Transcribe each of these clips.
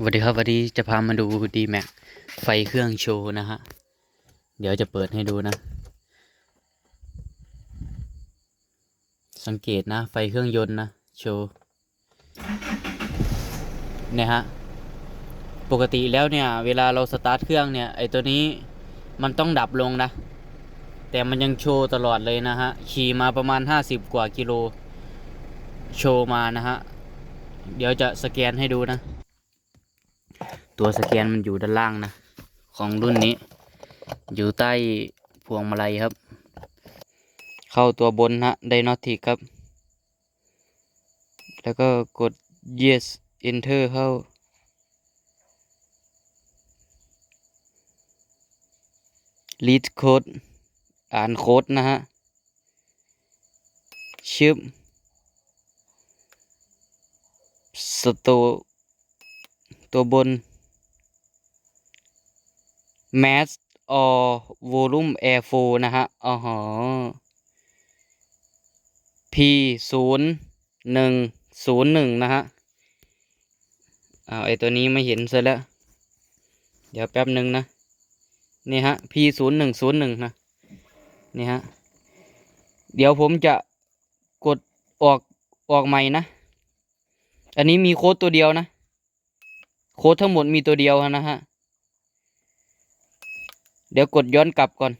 สวัสดีครับวันนี้จะพามาดูดีแม็กไฟเครื่องโชว์นะฮะ เดี๋ยวจะเปิดให้ดูนะ สังเกตนะ ไฟเครื่องยนต์นะ โชว์เนี่ยฮะ ปกติแล้วเนี่ย เวลาเราสตาร์ทเครื่องเนี่ย ไอตัวนี้มันต้องดับลงนะ แต่มันยังโชว์ตลอดเลยนะฮะ ขี่มาประมาณ 50 กว่ากิโล โชว์มานะฮะ เดี๋ยวจะสแกนให้ดูนะ ตัวสแกนมันอยู่ด้านล่างนะ ของรุ่นนี้ อยู่ใต้พวงมาลัยครับ เข้าตัวบนฮะไดโนติกครับ แล้วก็กด yes enter เข้า read code อ่านโค้ดนะฮะชึบสโตตัวบน mass or volume airflow นะฮะอ๋อหอ p ศูนย์หนึ่งศูนย์หนึ่งนะฮะอ้าวไอตัวนี้ไม่เห็นซะแล้ว เดี๋ยวแป๊บหนึ่งนะ นี่ฮะ p ศูนย์หนึ่งศูนย์หนึ่งนะ นี่ฮะ เดี๋ยวผมจะกดออกออกใหม่นะ อันนี้มีโค้ดตัวเดียวนะ โค้ดทั้งหมดมีตัวเดียวนะฮะ เดี๋ยวกดย้อนกลับก่อน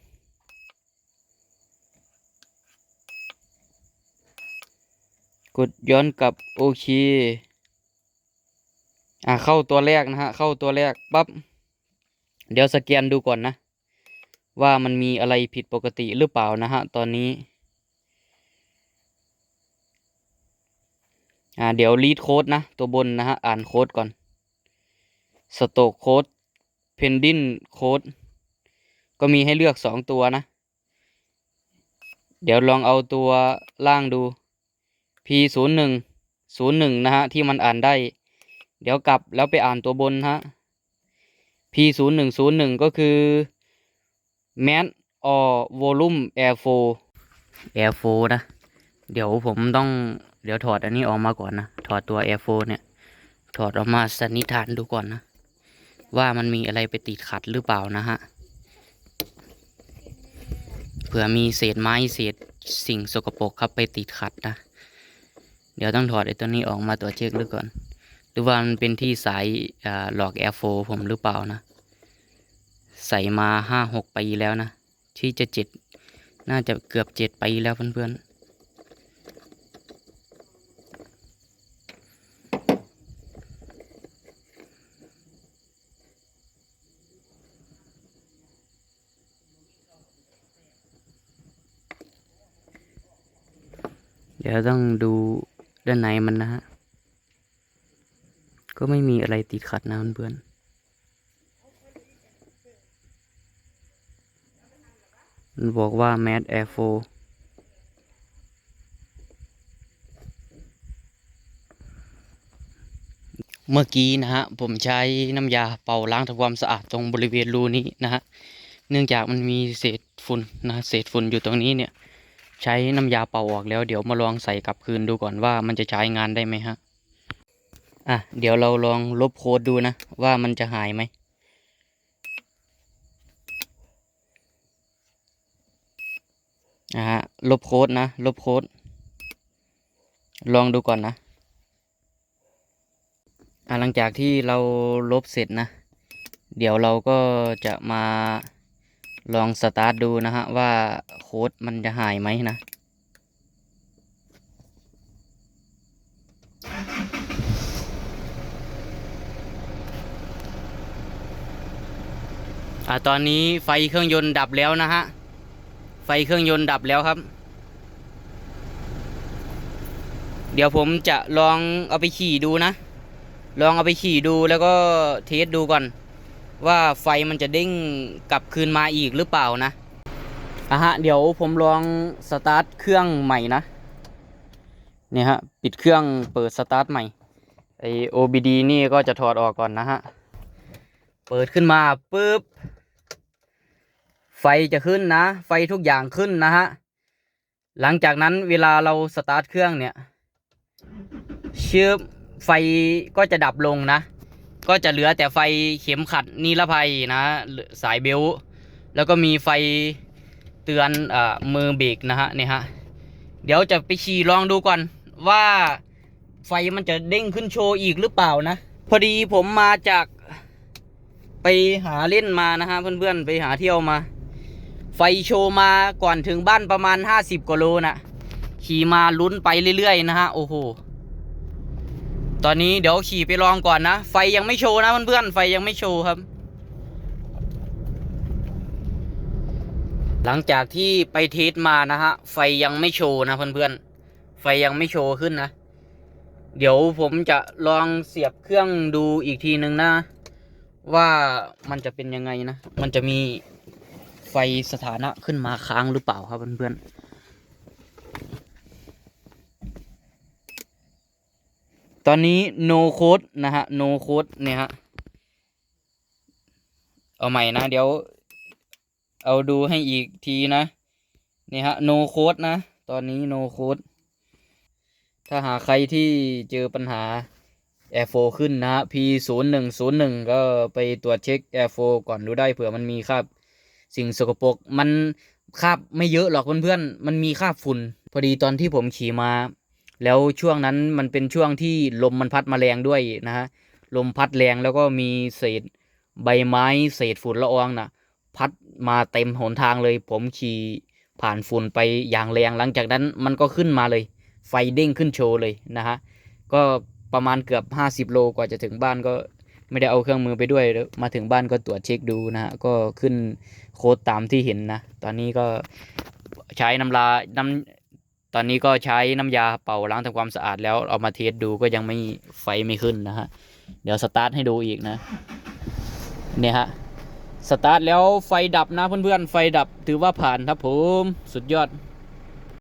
กดย้อนกลับโอเค อะเข้าตัวแรกนะฮะ เข้าตัวแรกปั๊บ เดี๋ยวสแกนดูก่อนนะ ว่ามันมีอะไรผิดปกติหรือเปล่านะฮะ ตอนนี้ อ่าเดี๋ยวรีดโค้ดนะ ตัวบนนะฮะ อ่านโค้ดก่อน สโตกโค้ด เพนดินโค้ด ก็มีให้เลือกสองตัวนะ เดี๋ยวลองเอาตัวล่างดู p ศูนย์หนึ่งศูนย์หนึ่งนะฮะ ที่มันอ่านได้ เดี๋ยวกลับแล้วไปอ่านตัวบนฮะ p ศูนย์หนึ่งศูนย์หนึ่งก็คือ mass or volume airflow airflow นะ เดี๋ยวผมต้องเดี๋ยวถอดอันนี้ออกมาก่อนนะ ถอดตัว airflow เนี่ย ถอดออกมาสันนิษฐานดูก่อนนะ ว่ามันมีอะไรไปติดขัดหรือเปล่านะฮะ เผื่อมีเศษไม้เศษสิ่งสกปรกครับไปติดขัดนะ เดี๋ยวต้องถอดไอ้ตัวนี้ออกมาตัวจเช็คดูก่อน หรือว่ามันเป็นที่สายหลอกแอร์โฟผมหรือเปล่านะ ใส่มาห้าหกปีแล้วนะ ที่จะเจ็ดน่าจะเกือบเจ็ดปีแล้วเพื่อนๆ เดี๋ยวต้องดูด้านในมันนะฮะ ก็ไม่มีอะไรติดขัดนะเพื่อนๆมันบอกว่า Mad Air 4เมื่อกี้นะฮะผมใช้น้ำยาเป่าล้างทำความสะอาดตรงบริเวณรูนี้นะฮะเนื่องจากมันมีเศษฝุ่นนะเศษฝุ่นอยู่ตรงนี้เนี่ย ใช้น้ำยาเป่าออกแล้วเดี๋ยวมาลองใส่กลับคืนดูก่อนว่ามันจะใช้งานได้ไหมฮะ อะเดี๋ยวเราลองลบโค้ดดูนะ ว่ามันจะหายไหมอะฮะลบโค้ดนะ ลบโค้ด ลองดูก่อนนะอะหลังจากที่เราลบเสร็จนะ เดี๋ยวเราก็จะมา ลองสตาร์ทดูนะฮะว่าโค้ดมันจะหายไหมนะ อ่าตอนนี้ไฟเครื่องยนต์ดับแล้วนะฮะ ไฟเครื่องยนต์ดับแล้วครับ เดี๋ยวผมจะลองเอาไปขี่ดูนะ ลองเอาไปขี่ดูแล้วก็เทสดูก่อน ว่าไฟมันจะเด้งกลับคืนมาอีกหรือเปล่านะอะฮะ เดี๋ยวผมลองสตาร์ทเครื่องใหม่นะเนี่ยฮะ ปิดเครื่องเปิดสตาร์ทใหม่ไอ OBD นี่ก็จะถอดออกก่อนนะฮะ เปิดขึ้นมาปุ๊บ ไฟจะขึ้นนะ ไฟทุกอย่างขึ้นนะฮะ หลังจากนั้นเวลาเราสตาร์ทเครื่องเนี่ยเชื่อไฟก็จะดับลงนะ ก็จะเหลือแต่ไฟเข็มขัดนิรภัยนะสายเบลต์แล้วก็มีไฟเตือนอมือเบรกนะฮะเนี่ยฮะเดี๋ยวจะไปขี่ลองดูก่อนว่าไฟมันจะเด้งขึ้นโชว์อีกหรือเปล่านะ พอดีผมมาจากไปหาเล่นมานะฮะเพื่อนๆไปหาเที่ยวมา ไฟโชว์มาก่อนถึงบ้านประมาณ 50กว่าโลนะขี่มาลุ้นไปเรื่อยๆนะฮะโอ้โห ตอนนี้เดี๋ยวขี่ไปลองก่อนนะ ไฟยังไม่โชว์นะเพื่อนๆไฟยังไม่โชว์ครับ หลังจากที่ไปเทสมานะฮะ ไฟยังไม่โชว์นะเพื่อนๆไฟยังไม่โชว์ขึ้นนะ เดี๋ยวผมจะลองเสียบเครื่องดูอีกทีหนึ่งนะ ว่ามันจะเป็นยังไงนะ มันจะมีไฟสถานะขึ้นมาค้างหรือเปล่าครับเพื่อนๆ ตอนนี้ no code นะฮะ no code เนี่ยฮะ เอาใหม่นะ เดี๋ยว เอาดูให้อีกทีนะนี่ฮะ no code นะ ตอนนี้ no code ถ้าหาใครที่เจอปัญหา Air 4ขึ้นนะฮะ P 0 1 0 1ก็ไปตรวจเช็ค Air 4ก่อนดูได้เผื่อมันมีคราบสิ่งสกปรกมันคราบไม่เยอะหรอกเพื่อนๆ มันมีคราบฝุ่น พอดีตอนที่ผมขี่มา แล้วช่วงนั้นมันเป็นช่วงที่ลมมันพัดมาแรงด้วยนะฮะลมพัดแรงแล้วก็มีเศษใบไม้เศษฝุ่นละอองน่ะ พัดมาเต็มหนทางเลย ผมขี่ผ่านฝุ่นไปอย่างแรงหลังจากนั้นมันก็ขึ้นมาเลย ไฟเด้งขึ้นโชว์เลยนะฮะก็ประมาณเกือบ 50 โลกว่าจะถึงบ้านก็ไม่ได้เอาเครื่องมือไปด้วย มาถึงบ้านก็ตรวจเช็คดูนะฮะก็ขึ้นโค้ดตามที่เห็นนะ ตอนนี้ก็ใช้น้ำลาน้ำ ตอนนี้ก็ใช้น้ำยาเป่าล้างทำความสะอาดแล้วเอามาเทสดูก็ยังไม่ไฟไม่ขึ้นนะฮะ เดี๋ยวสตาร์ทให้ดูอีกนะ เนี่ยฮะ สตาร์ทแล้วไฟดับนะเพื่อนๆ ไฟดับถือว่าผ่านครับผม สุดยอด